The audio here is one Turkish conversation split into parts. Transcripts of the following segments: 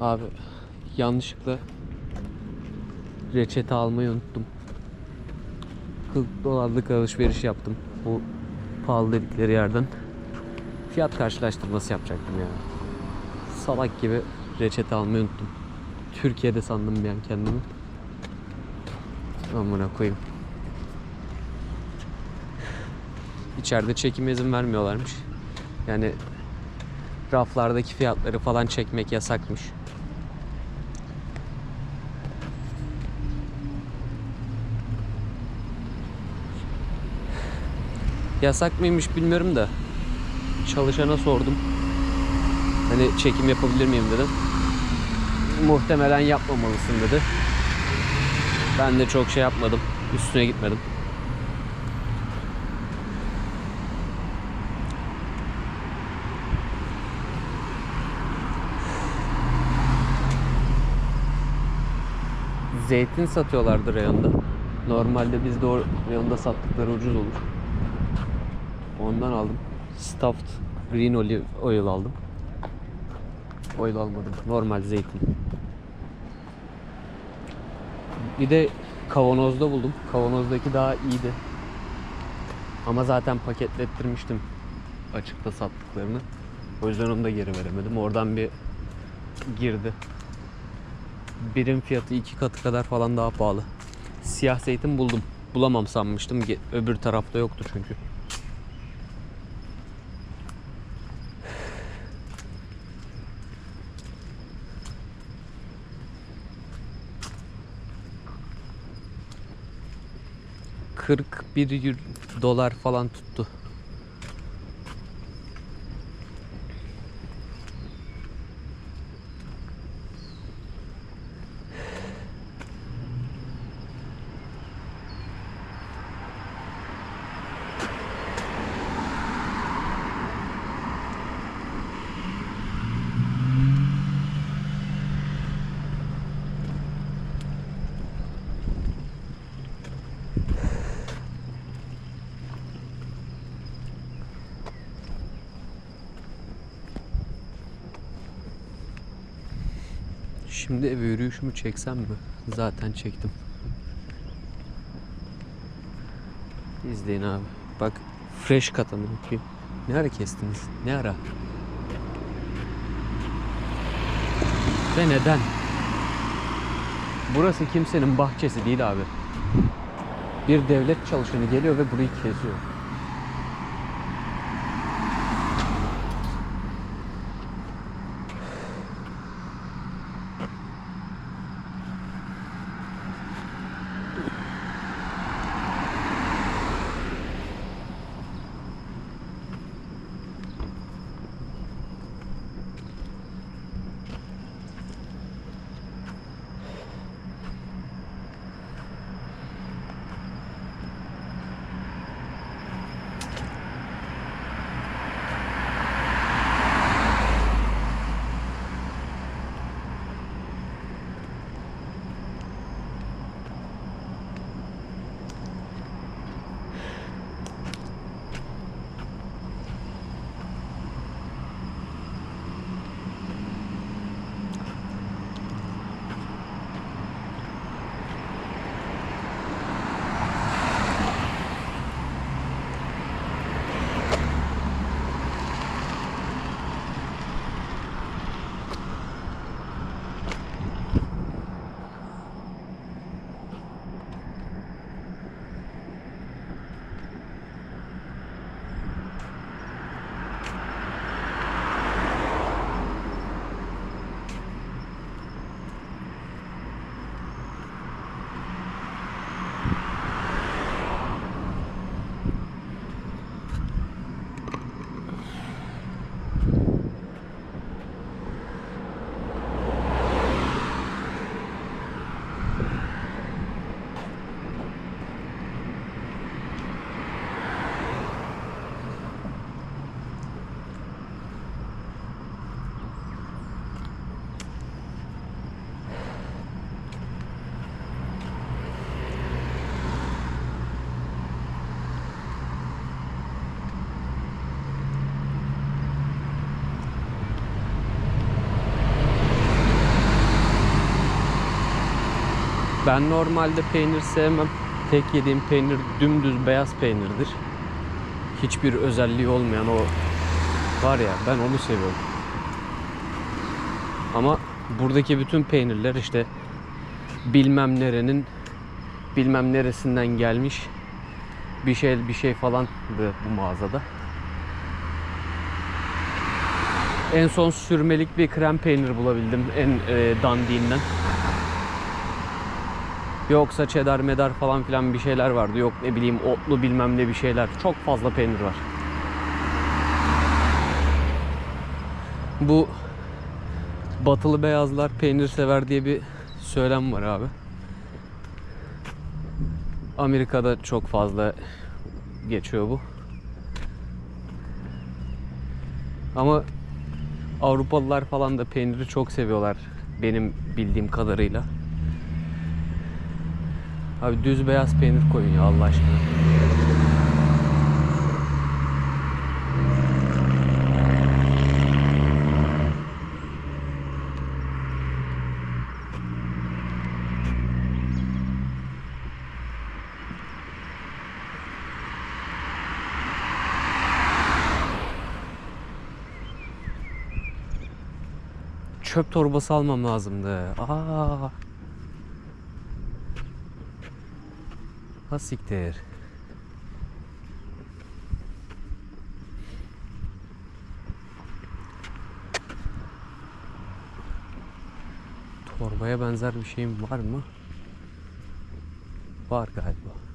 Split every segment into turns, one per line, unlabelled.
Abi yanlışlıkla reçete almayı unuttum. 40 dolarlık alışveriş yaptım. Bu pahalı dedikleri yerden. Fiyat karşılaştırması yapacaktım ya. Salak gibi reçete almayı unuttum. Türkiye'de sandım bir an kendimi. Amına koyayım. İçeride çekim izin vermiyorlarmış. Yani raflardaki fiyatları falan çekmek yasakmış. Yasak mıymış bilmiyorum da çalışana sordum. Hani çekim yapabilir miyim dedim. Muhtemelen yapmamalısın dedi. Ben de çok şey yapmadım. Üstüne gitmedim. Zeytin satıyorlardı reyonda. Normalde bizde o reyonda sattıkları ucuz olur. Ondan aldım. Stuffed green olive oil aldım. Oil almadım. Normal zeytin. Bir de kavanozda buldum. Kavanozdaki daha iyiydi. Ama zaten paketlettirmiştim açıkta sattıklarını. O yüzden onu da geri veremedim. Oradan bir girdi. Birim fiyatı iki katı kadar falan daha pahalı. Siyah zeytin buldum. Bulamam sanmıştım. Öbür tarafta yoktu çünkü. Kırk bir euro- dolar falan tuttu. Şimdi eve yürüyüşümü çeksem mi? Zaten çektim. İzleyin abi. Bak fresh katanı bakayım. Ne ara kestiniz? Ne ara? Ve neden? Burası kimsenin bahçesi değil abi. Bir devlet çalışanı geliyor ve burayı kesiyor. Ben normalde peynir sevmem. Tek yediğim peynir dümdüz beyaz peynirdir. Hiçbir özelliği olmayan o var ya ben onu seviyorum. Ama buradaki bütün peynirler işte bilmem nerenin bilmem neresinden gelmiş bir şey bir şey falan bu mağazada. En son sürmelik bir krem peynir bulabildim en e, dandiğinden. Yoksa cheddar medar falan filan bir şeyler vardı. Yok ne bileyim otlu bilmem ne bir şeyler. Çok fazla peynir var. Bu batılı beyazlar peynir sever diye bir söylem var abi. Amerika'da çok fazla geçiyor bu. Ama Avrupalılar falan da peyniri çok seviyorlar benim bildiğim kadarıyla. Abi düz beyaz peynir koyun ya Allah aşkına. Çöp torbası almam lazımdı. Aa. Ha siktir. Torbaya benzer bir şeyim var mı? Var galiba.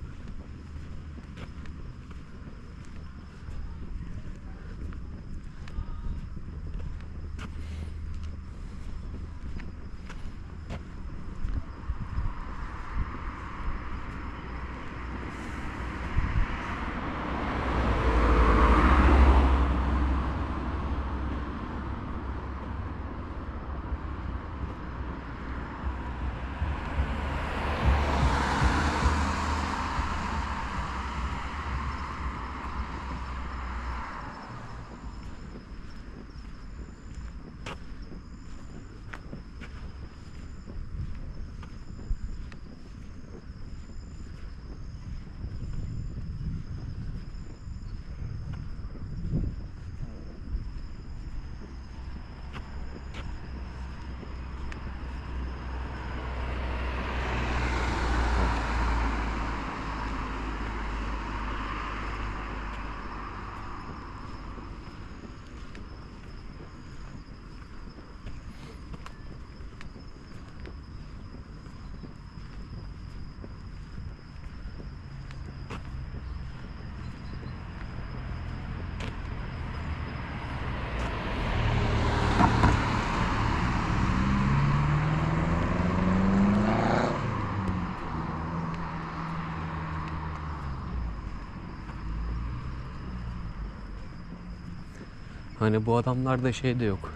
Hani bu adamlarda şey de yok.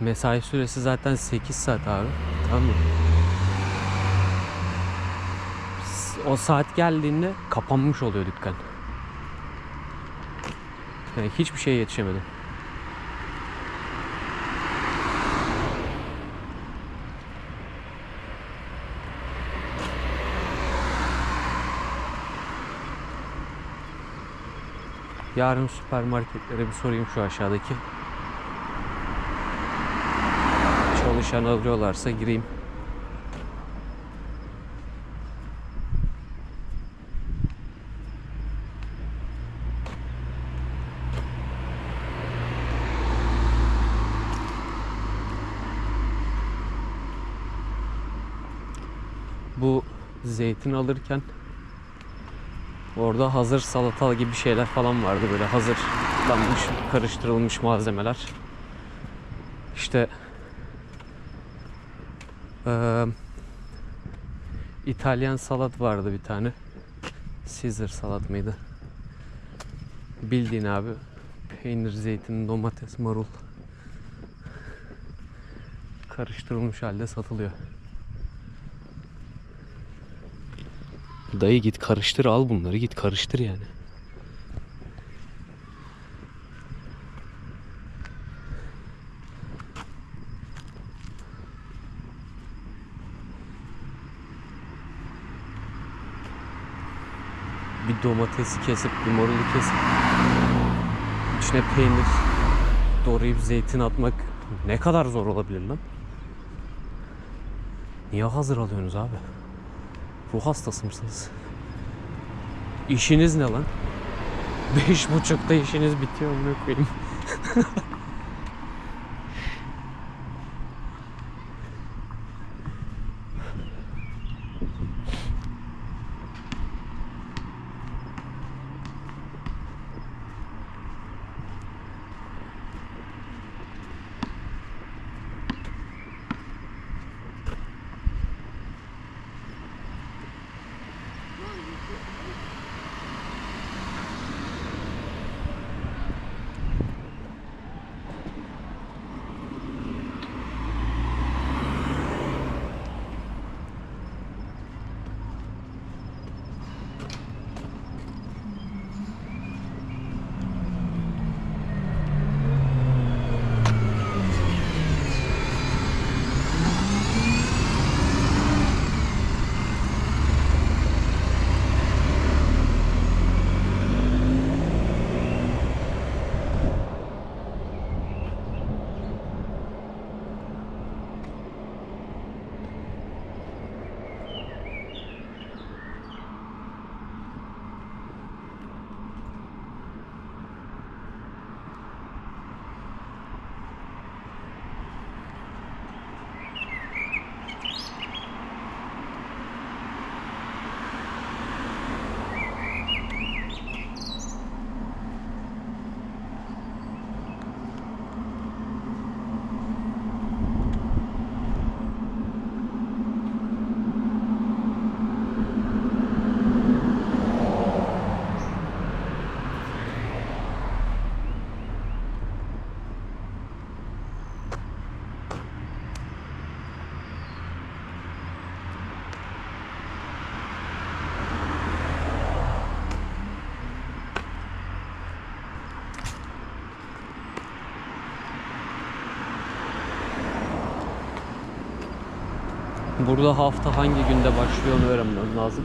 Mesai süresi zaten 8 saat abi. Tamam mı? O saat geldiğinde kapanmış oluyor dükkan. Yani hiçbir şeye yetişemedim. Yarın süpermarketlere bir sorayım şu aşağıdaki. Çalışan alıyorlarsa gireyim. Bu zeytin alırken Orada hazır salata gibi şeyler falan vardı böyle hazırlanmış, karıştırılmış malzemeler. İşte eee, İtalyan salat vardı bir tane. Caesar salat mıydı? Bildiğin abi peynir, zeytin, domates, marul karıştırılmış halde satılıyor. Dayı git karıştır al bunları git karıştır yani. Bir domatesi kesip bir marulu kesip içine peynir doğrayıp zeytin atmak ne kadar zor olabilir lan? Niye hazır alıyorsunuz abi? Ruh hastası mısınız? İşiniz ne lan? Beş buçukta işiniz bitiyor mu koyayım? Burada hafta hangi günde başlıyor onu öğrenmem lazım.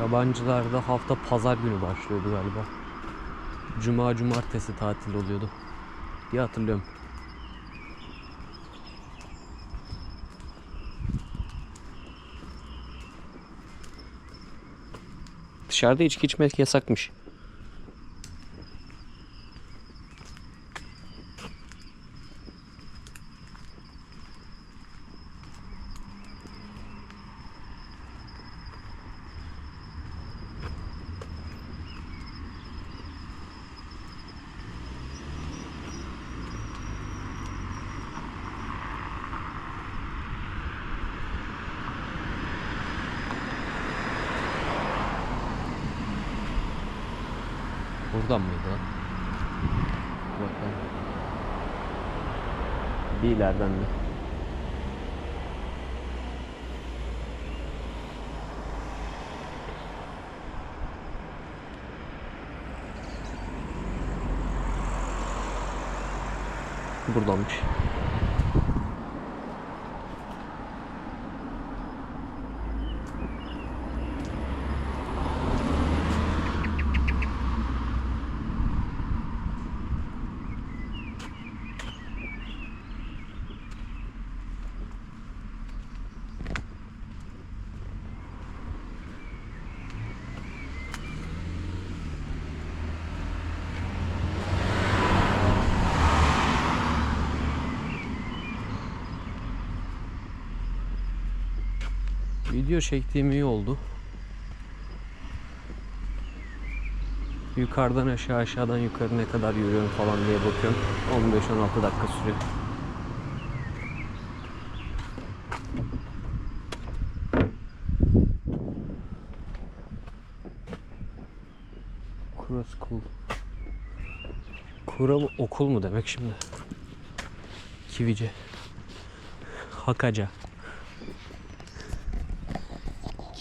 Yabancılarda hafta pazar günü başlıyordu galiba. Cuma cumartesi tatil oluyordu. diye hatırlıyorum. Dışarıda içki içmek yasakmış. Buradan mıydı lan? Bakalım. Bir ileriden de. Buradanmış. Video çektiğim iyi oldu. Yukarıdan aşağı aşağıdan yukarı ne kadar yürüyorum falan diye bakıyorum. 15-16 dakika sürüyor. Kura School. Kura okul mu demek şimdi? Kivice. Hakaca.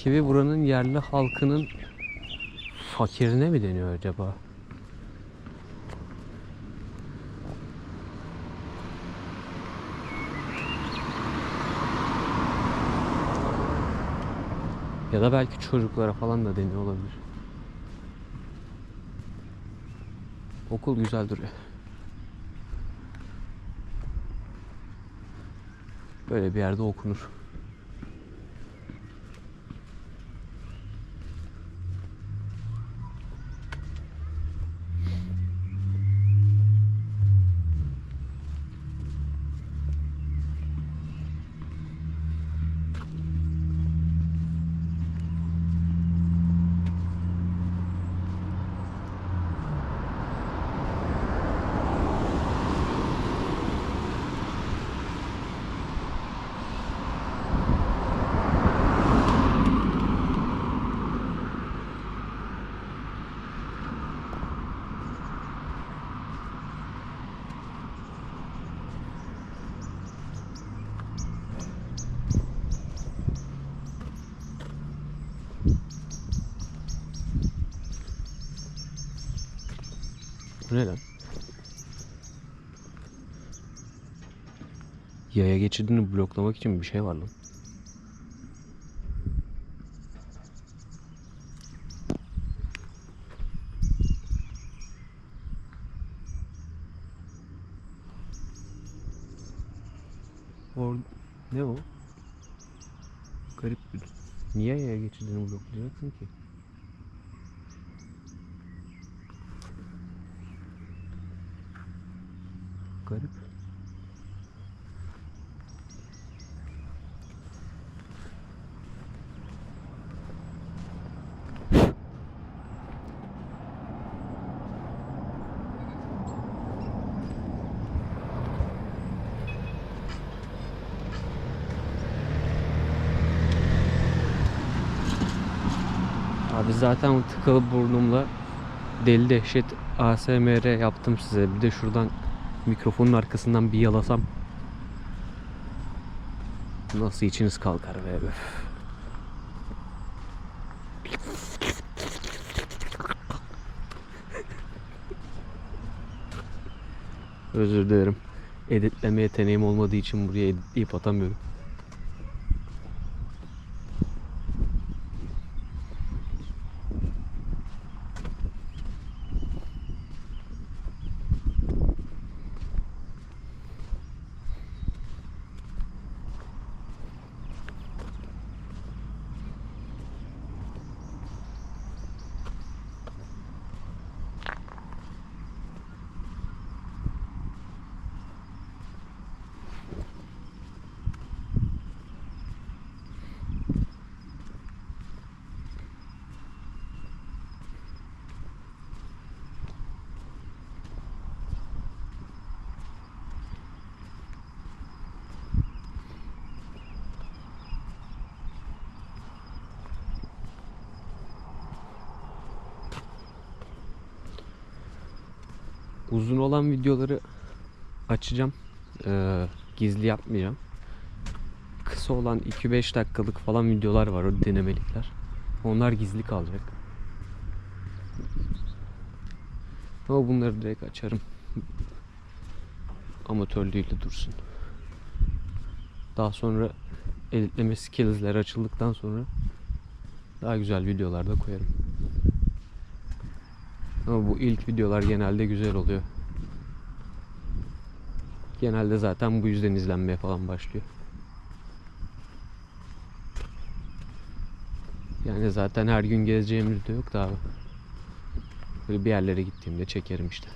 çerçeve buranın yerli halkının fakirine mi deniyor acaba? Ya da belki çocuklara falan da deniyor olabilir. Okul güzel duruyor. Böyle bir yerde okunur. Ne lan? Yaya geçidini bloklamak için bir şey var lan. Or ne o? Garip bir... Niye yaya geçidini bloklayacaksın ki? Garip. Abi zaten tıkalı burnumla deli dehşet ASMR yaptım size. Bir de şuradan mikrofonun arkasından bir yalasam nasıl içiniz kalkar be öf. Özür dilerim. Editleme yeteneğim olmadığı için buraya editleyip atamıyorum. Uzun olan videoları açacağım. Ee, gizli yapmayacağım. Kısa olan 2-5 dakikalık falan videolar var o denemelikler. Onlar gizli kalacak. Ama bunları direkt açarım. Amatörlüğüyle dursun. Daha sonra editleme skills'ler açıldıktan sonra daha güzel videolar da koyarım. Ama bu ilk videolar genelde güzel oluyor. Genelde zaten bu yüzden izlenmeye falan başlıyor. Yani zaten her gün gezeceğimiz de yok da abi. Böyle bir yerlere gittiğimde çekerim işte.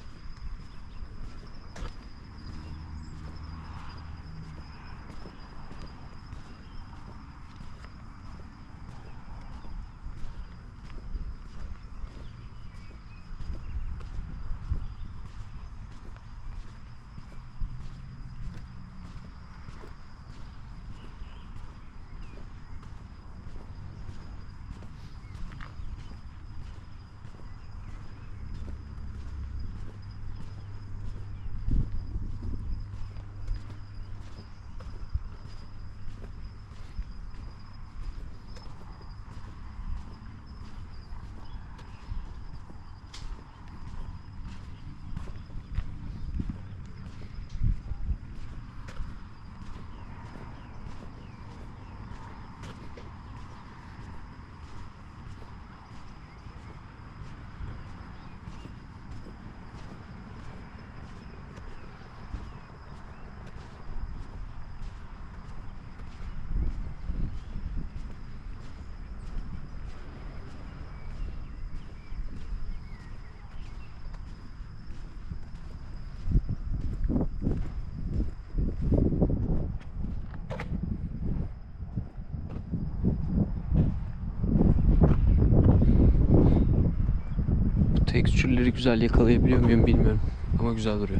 Tekstürleri güzel yakalayabiliyor muyum bilmiyorum. Ama güzel duruyor.